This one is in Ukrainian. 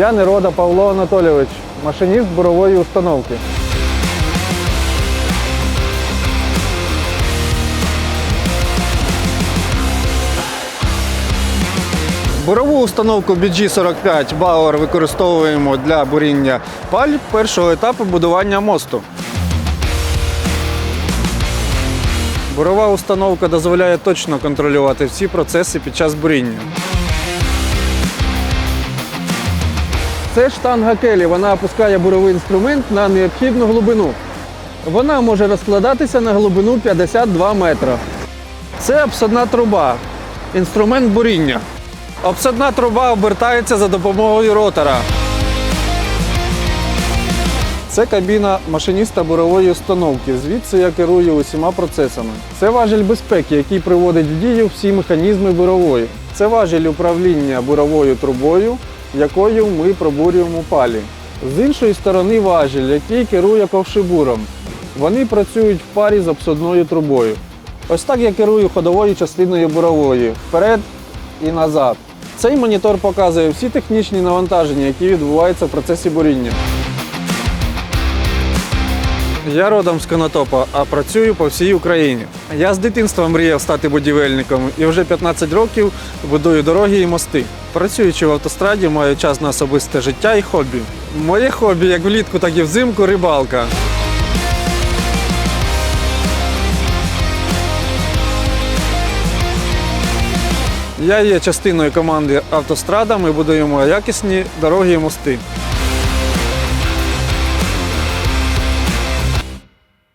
Я Нерода Павло Анатолійович, машиніст бурової установки. Бурову установку BG45 Bauer використовуємо для буріння паль першого етапу будування мосту. Бурова установка дозволяє точно контролювати всі процеси під час буріння. Це штанга келі. Вона опускає буровий інструмент на необхідну глибину. Вона може розкладатися на глибину 52 метра. Це обсадна труба. Інструмент буріння. Обсадна труба обертається за допомогою ротора. Це кабіна машиніста бурової установки. Звідси я керую усіма процесами. Це важіль безпеки, який приводить в дію всі механізми бурової. Це важіль управління буровою трубою, якою ми пробурюємо палі. З іншої сторони важіль, який керує ковшибуром. Вони працюють в парі з обсудною трубою. Ось так я керую ходовою частиною бурової вперед і назад. Цей монітор показує всі технічні навантаження, які відбуваються в процесі буріння. Я родом з Конотопа, а працюю по всій Україні. Я з дитинства мріяв стати будівельником і вже 15 років будую дороги і мости. Працюючи в автостраді, маю час на особисте життя і хобі. Моє хобі як влітку, так і взимку рибалка. Я є частиною команди автострада. Ми будуємо якісні дороги і мости.